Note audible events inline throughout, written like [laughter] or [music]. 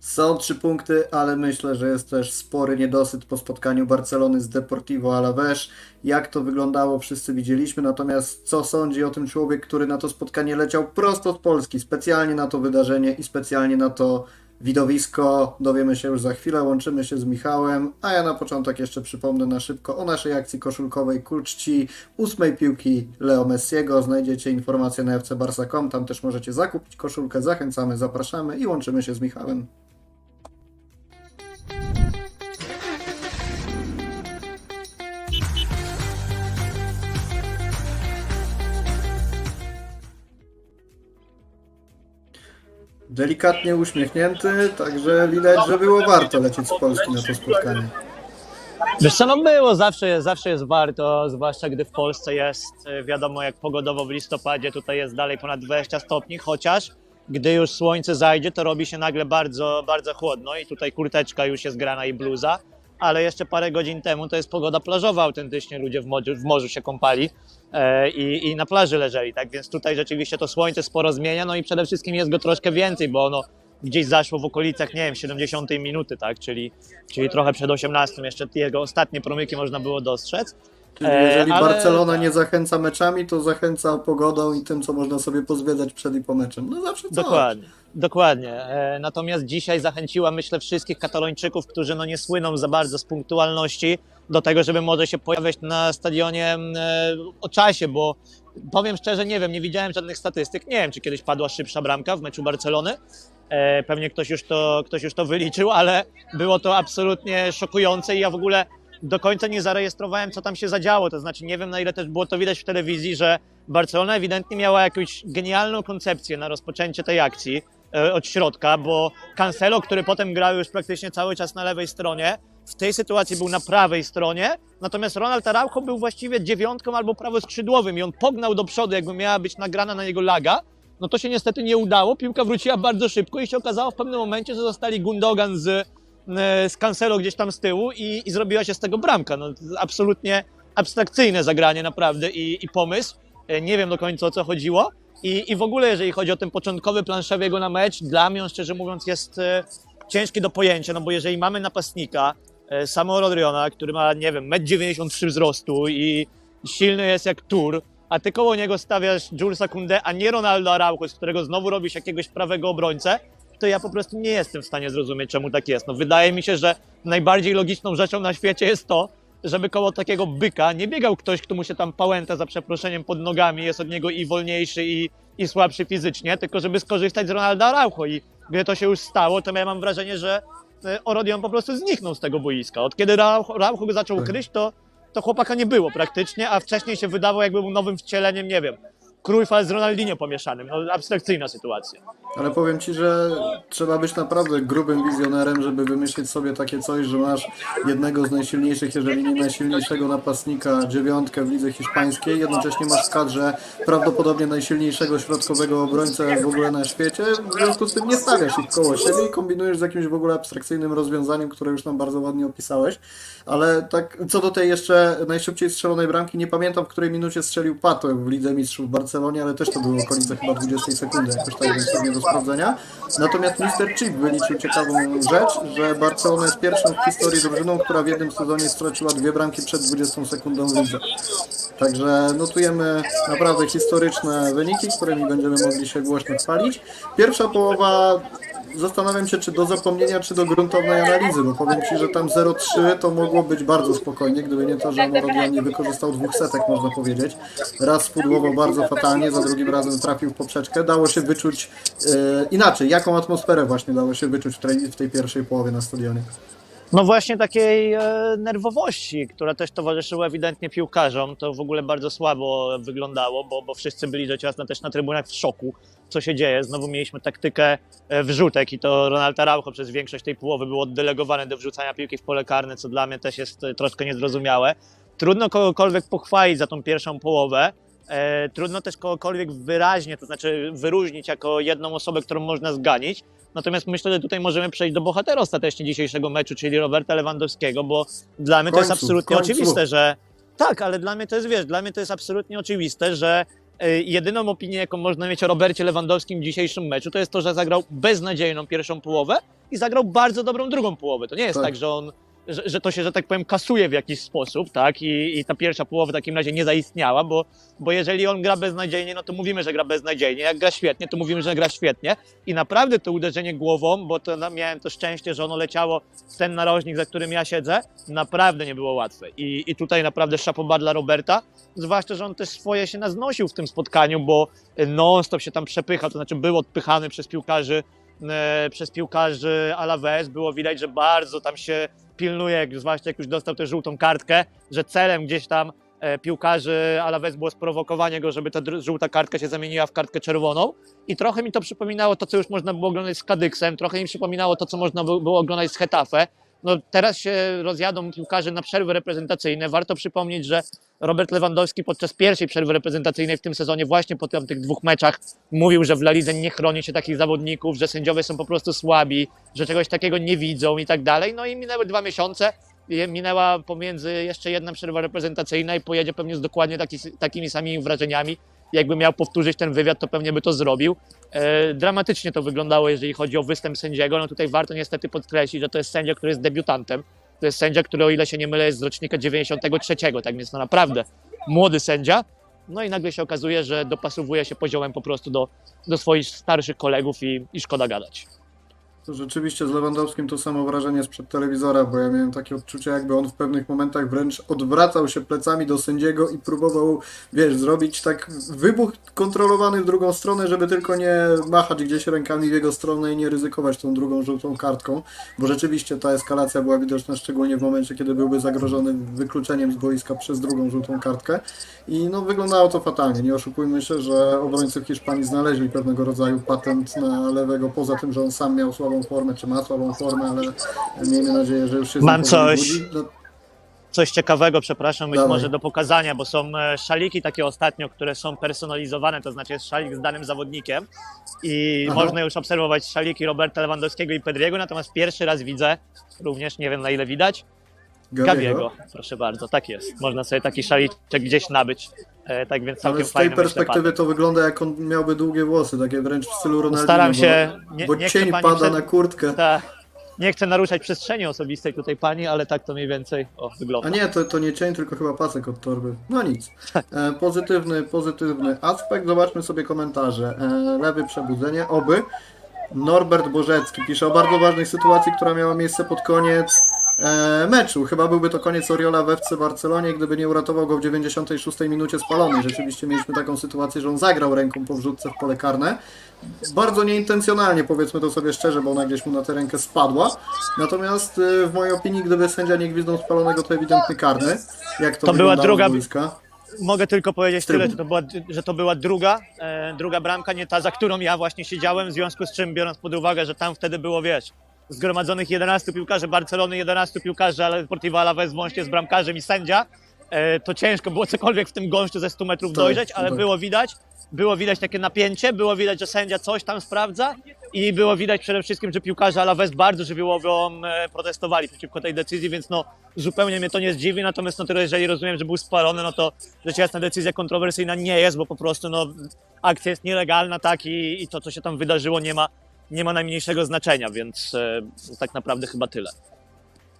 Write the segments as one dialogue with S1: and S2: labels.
S1: Są trzy punkty, ale myślę, że jest też spory niedosyt po spotkaniu Barcelony z Deportivo Alavés. Jak to wyglądało, wszyscy widzieliśmy. Natomiast co sądzi o tym człowiek, który na to spotkanie leciał prosto z Polski, specjalnie na to wydarzenie i specjalnie na to widowisko? Dowiemy się już za chwilę. Łączymy się z Michałem. A ja na początek jeszcze przypomnę na szybko o naszej akcji koszulkowej ku czci ósmej piłki Leo Messiego. Znajdziecie informacje na fcbarsa.com. Tam też możecie zakupić koszulkę. Zachęcamy, zapraszamy i łączymy się z Michałem. Delikatnie uśmiechnięty, także widać, że było warto lecieć z Polski na to spotkanie.
S2: Wiesz co, no było, zawsze zawsze jest warto, zwłaszcza gdy w Polsce jest, e, wiadomo jak pogodowo w listopadzie, tutaj jest dalej ponad 20 stopni, chociaż gdy już słońce zajdzie, to robi się nagle bardzo, bardzo chłodno i tutaj kurteczka już jest grana i bluza, ale jeszcze parę godzin temu to jest pogoda plażowa autentycznie, ludzie w morzu, w morzu się kąpali e, i, i na plaży leżeli, tak więc tutaj rzeczywiście to słońce sporo zmienia, no i przede wszystkim jest go troszkę więcej, bo ono gdzieś zaszło w okolicach, nie wiem, 70 minuty, tak, czyli, czyli trochę przed 18, jeszcze jego ostatnie promyki można było dostrzec.
S1: Czyli
S2: E,
S1: jeżeli
S2: ale-
S1: Barcelona nie zachęca meczami, to zachęca pogodą i tym, co można sobie pozwiedzać przed i po meczem. No zawsze coś.
S2: Dokładnie, dokładnie. E, Natomiast dzisiaj zachęciła, myślę, wszystkich katalończyków, którzy no nie słyną za bardzo z punktualności, do tego, żeby może się pojawiać na stadionie e, o czasie, bo powiem szczerze, nie wiem, nie widziałem żadnych statystyk. Nie wiem, czy kiedyś padła szybsza bramka w meczu Barcelony. Pewnie ktoś już, to, ktoś już to wyliczył, ale było to absolutnie szokujące i ja w ogóle do końca nie zarejestrowałem, co tam się zadziało. To znaczy, nie wiem, na ile też było to widać w telewizji, że Barcelona ewidentnie miała jakąś genialną koncepcję na rozpoczęcie tej akcji e, od środka, bo Cancelo, który potem grał już praktycznie cały czas na lewej stronie, w tej sytuacji był na prawej stronie, natomiast Ronald Araujo był właściwie dziewiątką albo prawoskrzydłowym i on pognał do przodu, jakby miała być nagrana na niego laga. No to się niestety nie udało, piłka wróciła bardzo szybko i się okazało w pewnym momencie, że zostali Gundogan z, z Cancelo gdzieś tam z tyłu i, i zrobiła się z tego bramka. No, absolutnie abstrakcyjne zagranie naprawdę i, i pomysł. E, Nie wiem do końca o co chodziło. I, I w ogóle, jeżeli chodzi o ten początkowy plan Szewiego na mecz, dla mnie on szczerze mówiąc jest e, ciężki do pojęcia, no bo jeżeli mamy napastnika, e, Samo Rodriona, który ma, nie wiem, 1,93 m wzrostu i silny jest jak tur, a ty koło niego stawiasz Julesa Kunde, a nie Ronaldo Araujo, z którego znowu robisz jakiegoś prawego obrońcę, to ja po prostu nie jestem w stanie zrozumieć, czemu tak jest. No, wydaje mi się, że najbardziej logiczną rzeczą na świecie jest to, żeby koło takiego byka nie biegał ktoś, kto mu się tam pałęta za przeproszeniem pod nogami, jest od niego i wolniejszy, i, i słabszy fizycznie, tylko żeby skorzystać z Ronaldo Araujo. I gdy to się już stało, to ja mam wrażenie, że e, Orodion po prostu zniknął z tego boiska. Od kiedy Araujo go zaczął kryć, to, to chłopaka nie było praktycznie, a wcześniej się wydawał, jakby był nowym wcieleniem, nie wiem, Cruyffa z Ronaldinho pomieszanym. No, abstrakcyjna sytuacja.
S1: Ale powiem Ci, że trzeba być naprawdę grubym wizjonerem, żeby wymyślić sobie takie coś, że masz jednego z najsilniejszych, jeżeli nie najsilniejszego napastnika, dziewiątkę w lidze hiszpańskiej, jednocześnie masz w kadrze prawdopodobnie najsilniejszego środkowego obrońcę w ogóle na świecie, w związku z tym nie stawiasz ich koło siebie i kombinujesz z jakimś w ogóle abstrakcyjnym rozwiązaniem, które już nam bardzo ładnie opisałeś. Ale tak, co do tej jeszcze najszybciej strzelonej bramki, nie pamiętam w której minucie strzelił Pato w Lidze Mistrzów w Barcelonie, ale też to było okolice chyba 20 sekundy, jakoś tak, więc pewnie do sprawdzenia. Natomiast Mr. Chip wyliczył ciekawą rzecz, że Barcelona jest pierwszą w historii drużyną, która w jednym sezonie straciła dwie bramki przed 20 sekundą w lidze. Także notujemy naprawdę historyczne wyniki, którymi będziemy mogli się głośno chwalić. Pierwsza połowa zastanawiam się, czy do zapomnienia, czy do gruntownej analizy, bo powiem Ci, że tam 0-3 to mogło być bardzo spokojnie, gdyby nie to, że Morodian nie wykorzystał dwóch setek, można powiedzieć. Raz spudłował bardzo fatalnie, za drugim razem trafił w poprzeczkę. Dało się wyczuć e, inaczej, jaką atmosferę właśnie dało się wyczuć w tej, w tej pierwszej połowie na stadionie.
S2: No właśnie takiej e, nerwowości, która też towarzyszyła ewidentnie piłkarzom, to w ogóle bardzo słabo wyglądało, bo, bo wszyscy byli rzecz jasna też na trybunach w szoku, co się dzieje. Znowu mieliśmy taktykę e, wrzutek i to Ronald Araujo przez większość tej połowy był oddelegowany do wrzucania piłki w pole karne, co dla mnie też jest e, troszkę niezrozumiałe. Trudno kogokolwiek pochwalić za tą pierwszą połowę, E, trudno też kogokolwiek wyraźnie, to znaczy wyróżnić jako jedną osobę, którą można zganić. Natomiast myślę, że tutaj możemy przejść do bohatera ostatecznie dzisiejszego meczu, czyli Roberta Lewandowskiego, bo dla mnie to jest
S1: końcu,
S2: absolutnie
S1: końcu.
S2: oczywiste, że tak, ale dla mnie to jest, wiesz, dla mnie to jest absolutnie oczywiste, że e, jedyną opinię, jaką można mieć o Robercie Lewandowskim w dzisiejszym meczu, to jest to, że zagrał beznadziejną pierwszą połowę, i zagrał bardzo dobrą drugą połowę. To nie jest
S1: Tak.
S2: tak, że on że, że to się, że tak powiem, kasuje w jakiś sposób, tak? I, I ta pierwsza połowa w takim razie nie zaistniała, bo, bo jeżeli on gra beznadziejnie, no to mówimy, że gra beznadziejnie. Jak gra świetnie, to mówimy, że gra świetnie. I naprawdę to uderzenie głową, bo to miałem to szczęście, że ono leciało w ten narożnik, za którym ja siedzę, naprawdę nie było łatwe. I, i tutaj naprawdę szapoba dla Roberta, zwłaszcza, że on też swoje się naznosił w tym spotkaniu, bo non-stop się tam przepychał, to znaczy był odpychany przez piłkarzy e, przez piłkarzy Alaves. Było widać, że bardzo tam się pilnuje, jak- zwłaszcza jak już dostał tę żółtą kartkę, że celem gdzieś tam e, piłkarzy Alaves było sprowokowanie go, żeby ta żółta kartka się zamieniła w kartkę czerwoną. I trochę mi to przypominało to, co już można było oglądać z Kadyksem, trochę mi przypominało to, co można by- było oglądać z Hetafe. No, teraz się rozjadą piłkarze na przerwy reprezentacyjne. Warto przypomnieć, że Robert Lewandowski podczas pierwszej przerwy reprezentacyjnej w tym sezonie, właśnie po tych dwóch meczach, mówił, że w La Lidze nie chroni się takich zawodników, że sędziowie są po prostu słabi, że czegoś takiego nie widzą i tak dalej. No i minęły dwa miesiące, minęła pomiędzy jeszcze jedna przerwa reprezentacyjna i pojedzie pewnie z dokładnie taki, takimi samymi wrażeniami. Jakby miał powtórzyć ten wywiad, to pewnie by to zrobił. E, dramatycznie to wyglądało, jeżeli chodzi o występ sędziego. No tutaj warto niestety podkreślić, że to jest sędzia, który jest debiutantem. To jest sędzia, który, o ile się nie mylę, jest z rocznika 93, tak więc to naprawdę młody sędzia. No i nagle się okazuje, że dopasowuje się poziomem po prostu do, do swoich starszych kolegów i, i szkoda gadać.
S1: To rzeczywiście z Lewandowskim to samo wrażenie sprzed telewizora, bo ja miałem takie odczucie, jakby on w pewnych momentach wręcz odwracał się plecami do sędziego i próbował, wiesz, zrobić tak wybuch kontrolowany w drugą stronę, żeby tylko nie machać gdzieś rękami w jego stronę i nie ryzykować tą drugą żółtą kartką, bo rzeczywiście ta eskalacja była widoczna szczególnie w momencie, kiedy byłby zagrożony wykluczeniem z boiska przez drugą żółtą kartkę i no wyglądało to fatalnie. Nie oszukujmy się, że obrońcy w Hiszpanii znaleźli pewnego rodzaju patent na lewego, poza tym, że on sam miał słabą formę, czy ma słabą formę, ale miejmy nadzieję, że już się
S2: Mam coś.
S1: No,
S2: Coś ciekawego, przepraszam, być
S1: Dawaj.
S2: może do pokazania, bo są e, szaliki takie ostatnio, które są personalizowane, to znaczy jest szalik z danym zawodnikiem i
S1: Aha.
S2: można już obserwować szaliki Roberta Lewandowskiego i Pedriego, natomiast pierwszy raz widzę, również nie wiem na ile widać, Gabiego. Proszę bardzo, tak jest. Można sobie taki szaliczek gdzieś nabyć, e, tak więc całkiem
S1: Ale z tej
S2: myślę,
S1: perspektywy to wygląda jak on miałby długie włosy, takie wręcz w stylu Ronaldinho.
S2: Staram
S1: bo-
S2: się, nie,
S1: bo
S2: nie
S1: cień pada
S2: przed-
S1: na kurtkę.
S2: Tak. Nie chcę naruszać przestrzeni osobistej tutaj pani, ale tak to mniej więcej o,
S1: A
S2: wygląda.
S1: nie, to, to nie cień, tylko chyba pasek od torby. No nic. E, pozytywny, pozytywny aspekt. Zobaczmy sobie komentarze. E, lewy przebudzenie, oby. Norbert Bożecki pisze o bardzo ważnej sytuacji, która miała miejsce pod koniec meczu. Chyba byłby to koniec Oriola w FC Barcelonie, gdyby nie uratował go w 96 minucie spalonej. Rzeczywiście mieliśmy taką sytuację, że on zagrał ręką po wrzutce w pole karne. Bardzo nieintencjonalnie, powiedzmy to sobie szczerze, bo ona gdzieś mu na tę rękę spadła. Natomiast e, w mojej opinii, gdyby sędzia nie gwizdnął spalonego, to ewidentny karny. Jak to,
S2: To była druga-. Mogę tylko powiedzieć tyle, że to była, że to była druga, e, druga bramka, nie ta, za którą ja właśnie siedziałem, w związku z czym biorąc pod uwagę, że tam wtedy było, wiesz, zgromadzonych 11 piłkarzy Barcelony, 11 piłkarzy ale Deportivo Alaves włącznie z bramkarzem i sędzia, e, to ciężko było cokolwiek w tym gąszczu ze 100 metrów dojrzeć, ale było widać, było widać takie napięcie, było widać, że sędzia coś tam sprawdza i było widać przede wszystkim, że piłkarze Alaves bardzo żywiołowo e, protestowali przeciwko tej decyzji, więc no zupełnie mnie to nie zdziwi, natomiast no tyle, jeżeli rozumiem, że był spalony, no to rzecz jasna decyzja kontrowersyjna nie jest, bo po prostu no akcja jest nielegalna, tak, i, i to, co się tam wydarzyło nie ma, nie ma najmniejszego znaczenia, więc e, tak naprawdę chyba tyle.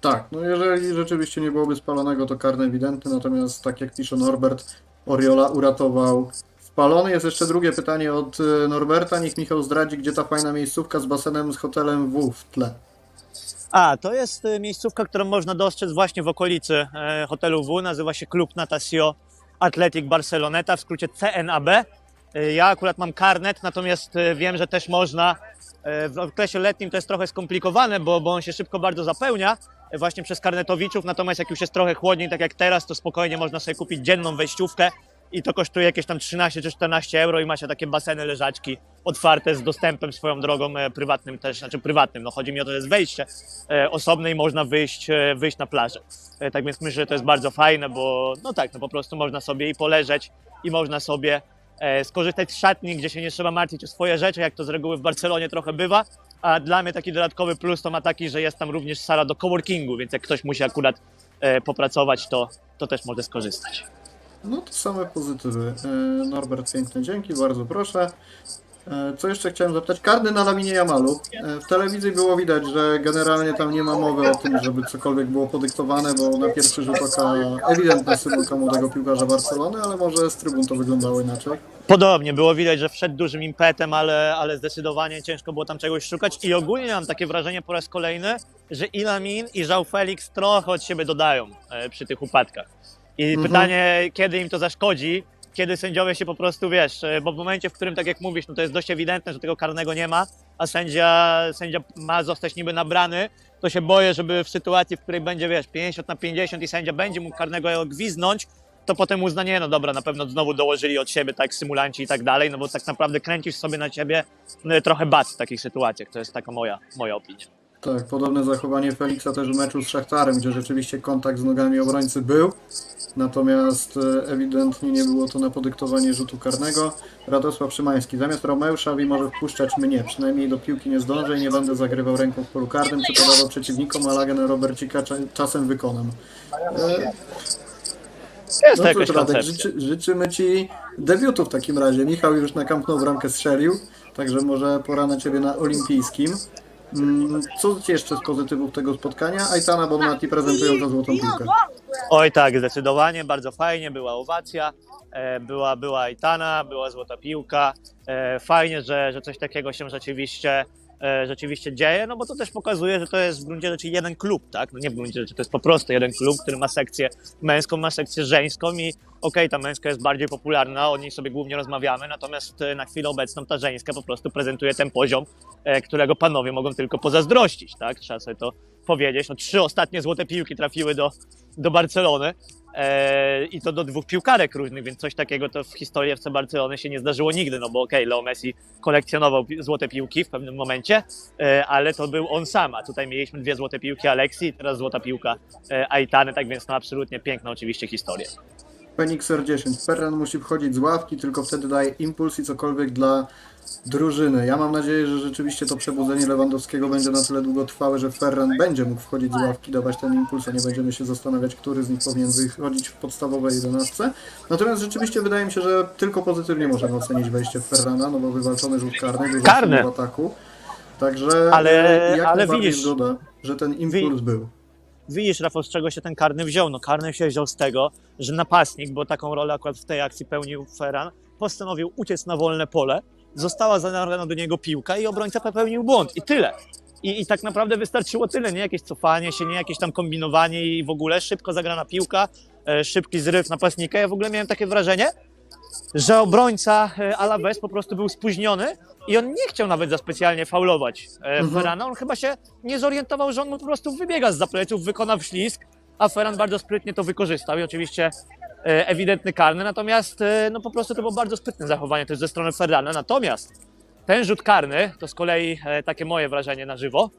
S1: Tak, no jeżeli rzeczywiście nie byłoby spalonego, to karny ewidentny, natomiast tak jak pisze Norbert, Oriola uratował spalony. Jest jeszcze drugie pytanie od e, Norberta. Niech Michał zdradzi, gdzie ta fajna miejscówka z basenem z hotelem W w tle.
S2: A, to jest e, miejscówka, którą można dostrzec właśnie w okolicy hotelu W. Nazywa się Klub Natasio Athletic Barceloneta, w skrócie CNAB. Ja akurat mam karnet, natomiast wiem, że też można. E, W okresie letnim to jest trochę skomplikowane, bo, bo on się szybko bardzo zapełnia e, właśnie przez karnetowiczów. Natomiast jak już jest trochę chłodniej, tak jak teraz, to spokojnie można sobie kupić dzienną wejściówkę i to kosztuje jakieś tam 13 czy 14 euro i ma się takie baseny, leżaczki otwarte z dostępem swoją drogą e, prywatnym też, znaczy prywatnym, no chodzi mi o to, że jest wejście osobne i można wyjść, wyjść na plażę. Tak więc myślę, że to jest bardzo fajne, bo no tak, no po prostu można sobie i poleżeć i można sobie skorzystać z szatni, gdzie się nie trzeba martwić o swoje rzeczy, jak to z reguły w Barcelonie trochę bywa, a dla mnie taki dodatkowy plus to ma taki, że jest tam również sala do coworkingu, więc jak ktoś musi akurat e, popracować, to, to też może skorzystać.
S1: No to same pozytywy. E, Norbert, piękne dzięki, bardzo proszę. E, Co jeszcze chciałem zapytać? Karny na Laminie Jamalu. E, W telewizji było widać, że generalnie tam nie ma mowy o tym, żeby cokolwiek było podyktowane, bo na pierwszy rzut oka ewidentna symulka młodego piłkarza Barcelony, ale może z trybun to wyglądało inaczej.
S2: Podobnie, było widać, że wszedł dużym impetem, ale, ale zdecydowanie ciężko było tam czegoś szukać i ogólnie mam takie wrażenie po raz kolejny, że i Lamin i João Felix trochę od siebie dodają e, przy tych upadkach. I
S1: Mhm.
S2: pytanie, kiedy im to zaszkodzi, kiedy sędziowie się po prostu, wiesz, e, bo w momencie, w którym, tak jak mówisz, no to jest dość ewidentne, że tego karnego nie ma, a sędzia, sędzia ma zostać niby nabrany, to się boję, żeby w sytuacji, w której będzie, wiesz, 50 na 50 i sędzia będzie mógł karnego gwiznąć, to potem uzna, nie, no dobra, na pewno znowu dołożyli od siebie, tak, symulanci i tak dalej, no bo tak naprawdę kręcisz sobie na ciebie no, trochę bat w takich sytuacjach, to jest taka moja, moja opinia.
S1: Tak, podobne zachowanie Feliksa też w meczu z Szachtarem, gdzie rzeczywiście kontakt z nogami obrońcy był, natomiast e, ewidentnie nie było to na podyktowanie rzutu karnego. Radosław Szymański, zamiast Romeusza może wpuszczać mnie, przynajmniej do piłki nie zdążę i nie będę zagrywał ręką w polu karnym, podawał przeciwnikom, a Lagen Robercika cza- czasem wykonam. E,
S2: Jest
S1: No
S2: jakaś
S1: cóż, Radek, życzy, życzymy Ci debiutu w takim razie. Michał już na Camp Nou bramkę strzelił, także może pora na Ciebie na olimpijskim. Mm, Co jeszcze z pozytywów tego spotkania? Aitana Bonmati prezentują za złotą piłkę.
S2: Oj tak, zdecydowanie, bardzo fajnie, była owacja, e, była, była Aitana, była złota piłka. E, Fajnie, że, że coś takiego się rzeczywiście, rzeczywiście dzieje, no bo to też pokazuje, że to jest w gruncie rzeczy jeden klub, tak? No nie w gruncie rzeczy, to jest po prostu jeden klub, który ma sekcję męską, ma sekcję żeńską i okej, ta męska jest bardziej popularna, o niej sobie głównie rozmawiamy, natomiast e, na chwilę obecną ta żeńska po prostu prezentuje ten poziom, e, którego panowie mogą tylko pozazdrościć, tak? Trzeba sobie to powiedzieć. No, trzy ostatnie złote piłki trafiły do, do Barcelony e, i to do dwóch piłkarek różnych, więc coś takiego to w historii FC Barcelony się nie zdarzyło nigdy, no bo okej, Leo Messi kolekcjonował złote piłki w pewnym momencie, e, ale to był on sam, a tutaj mieliśmy dwie złote piłki Alexi i teraz złota piłka e, Aitany, tak więc no absolutnie piękna oczywiście historia.
S1: Fenixer 10. Ferran musi wchodzić z ławki, tylko wtedy daje impuls i cokolwiek dla drużyny. Ja mam nadzieję, że rzeczywiście to przebudzenie Lewandowskiego będzie na tyle długo trwałe, że Ferran będzie mógł wchodzić z ławki, dawać ten impuls, a nie będziemy się zastanawiać, który z nich powinien wychodzić w podstawowej 11. Natomiast rzeczywiście wydaje mi się, że tylko pozytywnie możemy ocenić wejście Ferrana, no bo wywalczony rzut karny, dużo w ataku. Także
S2: Ale-
S1: jak
S2: ale widzisz-
S1: zgoda, że ten impuls był.
S2: Widzisz, Rafał, z czego się ten karny wziął? No karny się wziął z tego, że napastnik, bo taką rolę akurat w tej akcji pełnił Ferran, postanowił uciec na wolne pole, została zanarana do niego piłka i obrońca popełnił błąd. I tyle. I, I tak naprawdę wystarczyło tyle, nie jakieś cofanie się, nie jakieś tam kombinowanie i w ogóle szybko zagrana piłka, e, szybki zryw napastnika. Ja w ogóle miałem takie wrażenie, że obrońca e, Alaves po prostu był spóźniony i on nie chciał nawet za specjalnie faulować e,
S1: Mhm.
S2: Ferrana. On chyba się nie zorientował, że on mu po prostu wybiega z pleców, wykona ślizg, a Ferran bardzo sprytnie to wykorzystał i oczywiście e, ewidentny karny, natomiast no po prostu to było bardzo sprytne zachowanie też ze strony Ferrana. Natomiast ten rzut karny, to z kolei takie moje wrażenie na żywo,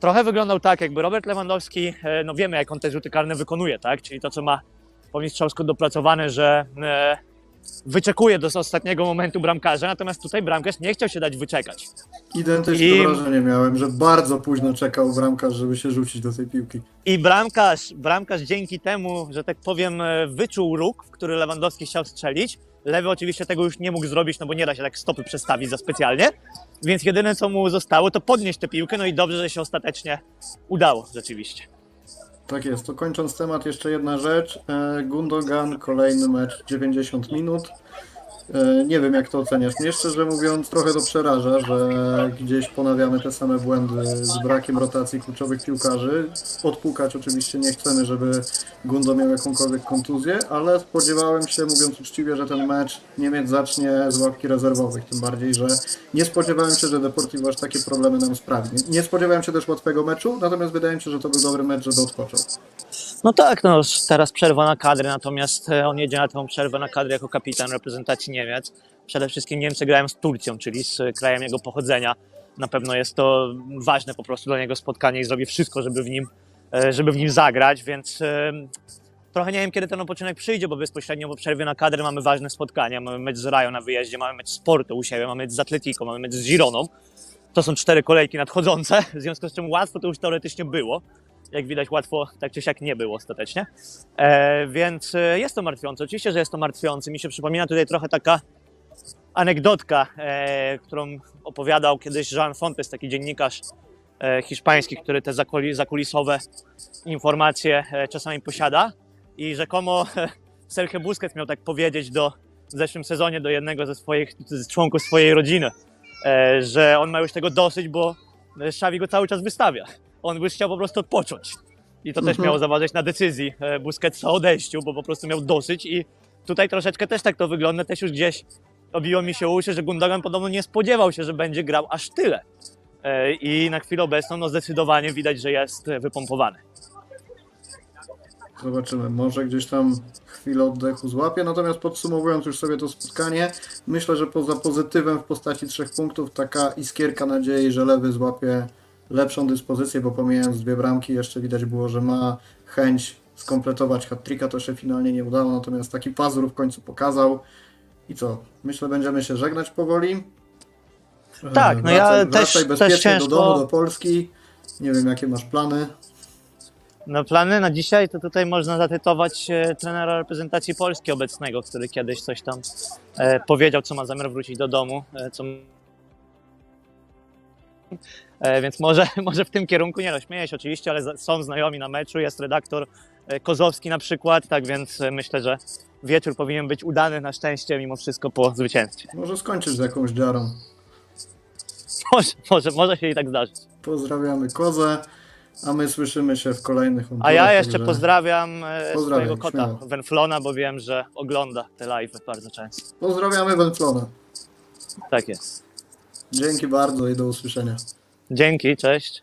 S2: trochę wyglądał tak, jakby Robert Lewandowski, no wiemy jak on te rzuty karne wykonuje, tak? Czyli to, co ma po mistrzowsku dopracowane, że wyczekuje do ostatniego momentu bramkarza, natomiast tutaj bramkarz nie chciał się dać wyczekać.
S1: Identyczne
S2: I-
S1: wrażenie miałem, że bardzo późno czekał bramkarz, żeby się rzucić do tej piłki.
S2: I bramkarz, bramkarz dzięki temu, że tak powiem, e, wyczuł róg, w który Lewandowski chciał strzelić. Lewy oczywiście tego już nie mógł zrobić, no bo nie da się tak stopy przestawić za specjalnie. Więc jedyne co mu zostało, to podnieść tę piłkę, no i dobrze, że się ostatecznie udało rzeczywiście.
S1: Tak jest, to kończąc temat, jeszcze jedna rzecz. E, Gundogan, kolejny mecz 90 minut. E, Nie wiem jak to oceniasz. Mnie szczerze mówiąc trochę to przeraża, że gdzieś ponawiamy te same błędy z brakiem rotacji kluczowych piłkarzy. Odpukać oczywiście nie chcemy, żeby Gundo miał jakąkolwiek kontuzję, ale spodziewałem się, mówiąc uczciwie, że ten mecz Niemiec zacznie z ławki rezerwowych. Tym bardziej, że nie spodziewałem się, że Deportivo aż takie problemy nam sprawi. Nie- spodziewałem się też łatwego meczu, natomiast wydaje mi się, że to był dobry mecz, żeby odpoczął.
S2: No tak, no teraz przerwa na kadry, natomiast e, on jedzie na tę przerwę na kadrę jako kapitan reprezentacji Niemiec. Przede wszystkim Niemcy grają z Turcją, czyli z krajem jego pochodzenia. Na pewno jest to ważne po prostu dla niego spotkanie i zrobi wszystko, żeby w nim, e, żeby w nim zagrać, więc e, trochę nie wiem, kiedy ten odpoczynek przyjdzie, bo bezpośrednio po przerwie na kadrę mamy ważne spotkania. Mamy mecz z Rajo na wyjeździe, mamy mecz z Porto u siebie, mamy mecz z Atletico, mamy mecz z Gironą. To są cztery kolejki nadchodzące, w związku z czym łatwo to już teoretycznie było. Jak widać, łatwo tak czy siak nie było ostatecznie. E, więc e, jest to martwiące. Oczywiście, że jest to martwiące. Mi się przypomina tutaj trochę taka anegdotka, e, którą opowiadał kiedyś Jean Fontes, taki dziennikarz e, hiszpański, który te zakuli- zakulisowe informacje e, czasami posiada. I rzekomo e, Sergio Busquets miał tak powiedzieć do, w zeszłym sezonie do jednego ze swoich z członków swojej rodziny, e, że on ma już tego dosyć, bo Xavi go cały czas wystawia. On już chciał po prostu odpocząć. I to też
S1: Mhm.
S2: miało zaważyć na decyzji e, Busquetsa o odejściu, bo po prostu miał dosyć i tutaj troszeczkę też tak to wygląda. Też już gdzieś obiło mi się uszy, że Gundogan podobno nie spodziewał się, że będzie grał aż tyle. E, I na chwilę obecną no zdecydowanie widać, że jest wypompowany.
S1: Zobaczymy, może gdzieś tam chwilę oddechu złapie. Natomiast podsumowując już sobie to spotkanie, myślę, że poza pozytywem w postaci trzech punktów, taka iskierka nadziei, że lewy złapie lepszą dyspozycję, bo pomijając dwie bramki, jeszcze widać było, że ma chęć skompletować hat-tricka, to się finalnie nie udało, natomiast taki pazur w końcu pokazał. I co? Myślę, będziemy się żegnać powoli.
S2: Tak, no ja
S1: Wracaj-
S2: też-
S1: Wracaj
S2: też
S1: bezpiecznie
S2: ciężko-
S1: do domu, do Polski. Nie wiem, jakie masz plany.
S2: No plany na dzisiaj to tutaj można zatytować e, trenera reprezentacji Polski obecnego, który kiedyś coś tam e, powiedział, co ma zamiar wrócić do domu, e, co Więc może, [laughs] może w tym kierunku, nie no, śmieję się oczywiście, ale są znajomi na meczu, jest redaktor e, Kozowski na przykład, tak więc e, myślę, że wieczór powinien być udany na szczęście mimo wszystko po zwycięstwie.
S1: Może skończysz z jakąś dziarą. [laughs]
S2: Może, może, może się i tak zdarzyć.
S1: Pozdrawiamy Kozę, a my słyszymy się w kolejnych
S2: A ja jeszcze
S1: także
S2: pozdrawiam e,
S1: Pozdrawiam,
S2: swojego kota
S1: śmiało.
S2: Wenflona, bo wiem, że ogląda te live bardzo często.
S1: Pozdrawiamy Węflona.
S2: Tak jest.
S1: Dzięki bardzo i do usłyszenia.
S2: Dzięki, cześć.